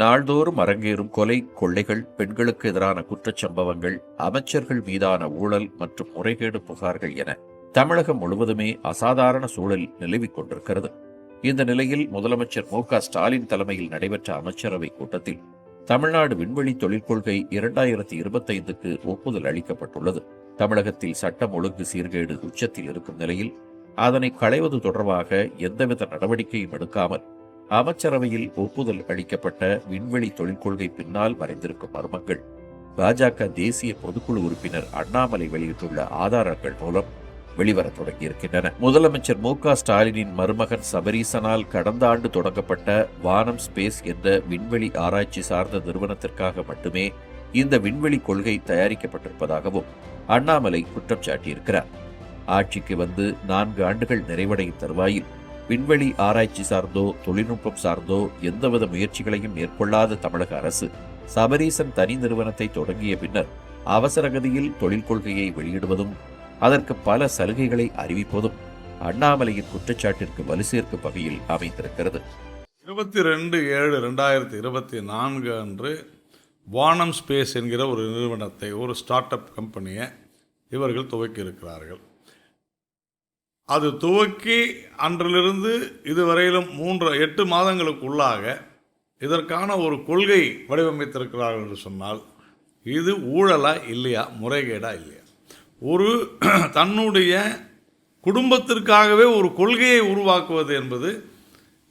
நாள்தோறும் அரங்கேறும் கொலை கொள்ளைகள் பெண்களுக்கு எதிரான குற்றச்சம்பவங்கள் அமைச்சர்கள் மீதான ஊழல் மற்றும் முறைகேடு புகார்கள் என தமிழகம் முழுவதுமே அசாதாரண சூழல் நிலவிக் கொண்டிருக்கிறது. இந்த நிலையில் முதலமைச்சர் மு ஸ்டாலின் தலைமையில் நடைபெற்ற அமைச்சரவை கூட்டத்தில் தமிழ்நாடு விண்வெளி தொழிற்கொள்கை இரண்டாயிரத்தி இருபத்தைந்துக்கு ஒப்புதல் அளிக்கப்பட்டுள்ளது. தமிழகத்தில் சட்டம் ஒழுங்கு சீர்கேடு உச்சத்தில் இருக்கும் நிலையில் அதனை களைவது தொடர்பாக எந்தவித நடவடிக்கையும் எடுக்காமல் அமைச்சரவையில் ஒப்புதல் அளிக்கப்பட்ட விண்வெளி தொழிற்கொள்கை பின்னால் மறைந்திருக்கும் மர்மங்கள் பாஜக தேசிய பொதுக்குழு உறுப்பினர் அண்ணாமலை வெளியிட்டுள்ள ஆதாரங்கள் மூலம் வெளிவரத் தொடங்கியிருக்கின்றன. முதலமைச்சர் மு ஸ்டாலினின் மருமகன் சபரீசனால் கடந்த ஆண்டு தொடங்கப்பட்ட வானம் ஸ்பேஸ் என்ற விண்வெளி ஆராய்ச்சி சார்ந்த நிறுவனத்திற்காக மட்டுமே இந்த விண்வெளி கொள்கை தயாரிக்கப்பட்டிருப்பதாகவும் அண்ணாமலை குற்றம் சாட்டியிருக்கிறார். ஆட்சிக்கு வந்து நான்கு ஆண்டுகள் நிறைவடையும் தருவாயில் விண்வெளி ஆராய்ச்சி சார்ந்தோ தொழில்நுட்பம் சார்ந்தோ எந்தவித முயற்சிகளையும் மேற்கொள்ளாத தமிழக அரசு சபரீசன் தனி நிறுவனத்தை தொடங்கிய பின்னர் அவசரகதியில் தொழில் கொள்கையை வெளியிடுவதும் அதற்கு பல சலுகைகளை அறிவிப்பதும் அண்ணாமலையின் குற்றச்சாட்டிற்கு வலு சேர்க்கும் வகையில் அமைந்திருக்கிறது. இருபத்தி ரெண்டு ஏழு ரெண்டாயிரத்தி இருபத்தி நான்கு அன்று வானம் ஸ்பேஸ் என்கிற ஒரு நிறுவனத்தை ஒரு ஸ்டார்ட் அப் கம்பெனியை இவர்கள் துவக்கி இருக்கிறார்கள் அது துவக்கி அன்றிலிருந்து இதுவரையிலும் மூன்று எட்டு மாதங்களுக்குள்ளாக இதற்கான ஒரு கொள்கை வடிவமைத்திருக்கிறார்கள் என்று சொன்னால் இது ஊழலா இல்லையா? முறைகேடா இல்லையா? ஒரு தன்னுடைய குடும்பத்திற்காகவே ஒரு கொள்கையை உருவாக்குவது என்பது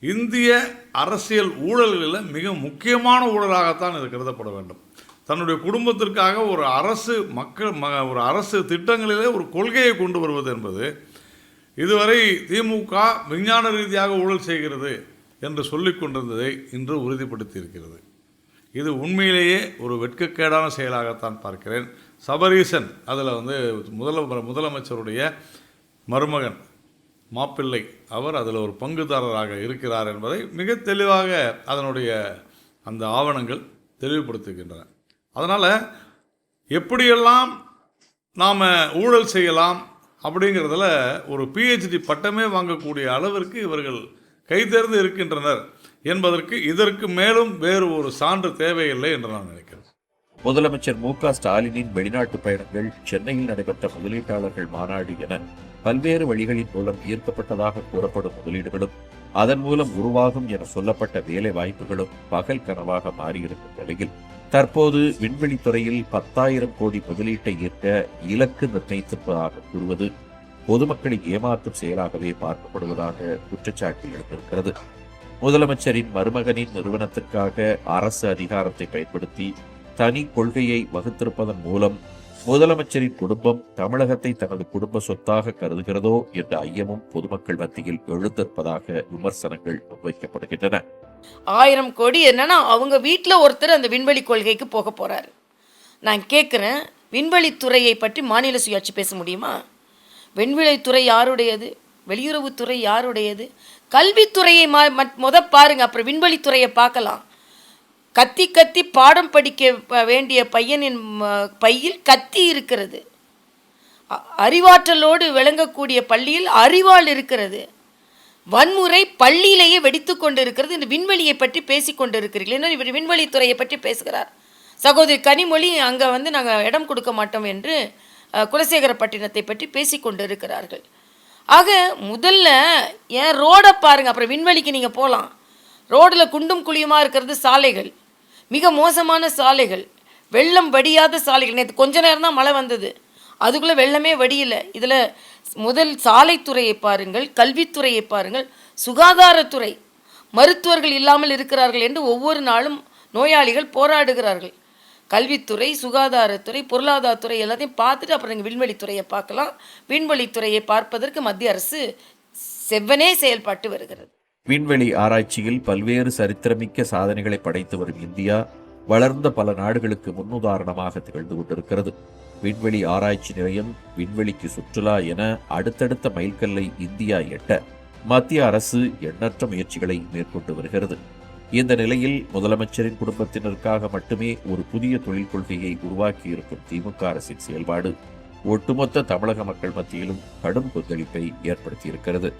இந்திய அரசியல் ஊழல்களில் மிக முக்கியமான ஊழலாகத்தான் இது கருதப்பட வேண்டும். தன்னுடைய குடும்பத்திற்காக ஒரு அரசு மக்கள் ம ஒரு அரசு திட்டங்களிலே ஒரு கொள்கையை கொண்டு வருவது என்பது இதுவரை திமுக விஞ்ஞான ரீதியாக ஊழல் செய்கிறது என்று சொல்லிக் கொண்டிருந்ததை இன்று உறுதிப்படுத்தியிருக்கிறது. இது உண்மையிலேயே ஒரு வெட்கக்கேடான செயலாகத்தான் பார்க்கிறேன். சபரீசன் அதில் வந்து முதல முதலமைச்சருடைய மருமகன் மாப்பிள்ளை அவர் அதில் ஒரு பங்குதாரராக இருக்கிறார் என்பதை மிக தெளிவாக அதனுடைய அந்த ஆவணங்கள் தெளிவுபடுத்துகின்றன. அதனால் எப்படியெல்லாம் நாம் ஊழல் செய்யலாம் அப்படிங்கிறதுல ஒரு பிஹெச்டி பட்டமே வாங்கக்கூடிய அளவிற்கு இவர்கள் கைதேர்ந்து இருக்கின்றனர் என்பதற்கு இதற்கு மேலும் வேறு ஒரு சான்று தேவையில்லை என்று நான் நினைக்கிறேன். முதலமைச்சர் மு க ஸ்டாலினின் வெளிநாட்டு பயணங்கள் சென்னையில் நடைபெற்ற முதலீட்டாளர்கள் மாநாடு என பல்வேறு வழிகளின் மூலம் ஈர்க்கப்பட்டதாக கூறப்படும் முதலீடுகளும் அதன் மூலம் உருவாகும் என சொல்லப்பட்ட வேலை வாய்ப்புகளும் பகல் கனவாக மாறியிருக்கும் நிலையில் தற்போது விண்வெளித்துறையில் பத்தாயிரம் கோடி முதலீட்டை ஈர்க்க இலக்கு நிர்ணயித்திருப்பதாக கூறுவது பொதுமக்களை ஏமாற்றும் செயலாகவே பார்க்கப்படுவதாக குற்றச்சாட்டு எழுந்திருக்கிறது. முதலமைச்சரின் மருமகனின் நிறுவனத்திற்காக அரசு அதிகாரத்தை பயன்படுத்தி தனி கொள்கையை வகுத்திருப்பதன் மூலம் முதலமைச்சரின் குடும்பம் தமிழகத்தை தனது குடும்ப சொத்தாக கருதுகிறதோ என்ற ஐயமும் பொதுமக்கள் மத்தியில் எழுந்திருப்பதாக விமர்சனங்கள் முன்வைக்கப்படுகின்றன. ஆயிரம் கோடி என்னென்னா அவங்க வீட்டில் ஒருத்தர் அந்த விண்வெளி கொள்கைக்கு போக போகிறாரு நான் கேட்குறேன் விண்வெளித்துறையை பற்றி மாநில சுயாட்சி பேச முடியுமா? விண்வெளித்துறை யாருடையது? வெளியுறவுத்துறை யாருடையது? கல்வித்துறையை மா முத பாருங்க அப்புறம் விண்வெளித்துறையை பார்க்கலாம். கத்தி கத்தி பாடம் படிக்க வேண்டிய பையனின் பையில் கத்தி இருக்கிறது. அ- அறிவாற்றலோடு விளங்கக்கூடிய பள்ளியில் அறிவாள் இருக்கிறது. வன்முறை பள்ளியிலேயே வெடித்து கொண்டிருக்கிறது இந்த விண்வெளியை பற்றி பேசி கொண்டிருக்கிறீர்கள். இன்னும் இவர் விண்வெளித்துறையை பற்றி பேசுகிறார். சகோதரி கனிமொழி அங்கே வந்து நாங்கள் இடம் கொடுக்க மாட்டோம் என்று குலசேகரப்பட்டினத்தை பற்றி பேசி கொண்டிருக்கிறார்கள். ஆக முதல்ல ஏன் ரோடை பாருங்கள் அப்புறம் விண்வெளிக்கு நீங்கள் போகலாம் ரோடில் குண்டும் குழியுமாக இருக்கிறது சாலைகள். மிக மோசமான சாலைகள். வெள்ளம் வடியாத சாலைகள். நேற்று கொஞ்ச நேரம் தான் மழை வந்தது. அதுக்குள்ளே வெள்ளமே வடியலை. இதில் முதல் சாலைத்துறையை பாருங்கள் கல்வித்துறையை பாருங்கள். சுகாதாரத்துறை. மருத்துவர்கள் இல்லாமல் இருக்கிறார்கள் என்று ஒவ்வொரு நாளும் நோயாளிகள் போராடுகிறார்கள். கல்வித்துறை சுகாதாரத்துறை பொருளாதாரத்துறை எல்லாத்தையும் பார்த்துட்டு அப்புறம் நீங்கள் விண்வெளித்துறையை பார்க்கலாம். விண்வெளித்துறையை பார்ப்பதற்கு மத்திய அரசு செவ்வனே செயல்பட்டு வருகிறது. விண்வெளி ஆராய்ச்சியில் பல்வேறு சரித்திரமிக்க சாதனைகளை படைத்து வரும் இந்தியா வளர்ந்த பல நாடுகளுக்கு முன்னுதாரணமாக திகழ்ந்து கொண்டிருக்கிறது. விண்வெளி ஆராய்ச்சி நிலையம் விண்வெளிக்கு சுற்றுலா என அடுத்தடுத்த மைல்கல்லை இந்தியா எட்ட மத்திய அரசு எண்ணற்ற முயற்சிகளை மேற்கொண்டு வருகிறது. இந்த நிலையில் முதலமைச்சரின் குடும்பத்தினருக்காக மட்டுமே ஒரு புதிய தொழில் கொள்கையை உருவாக்கியிருக்கும் திமுக அரசின் செயல்பாடு ஒட்டுமொத்த தமிழக மக்கள் மத்தியிலும் கடும் கொந்தளிப்பை ஏற்படுத்தியிருக்கிறது.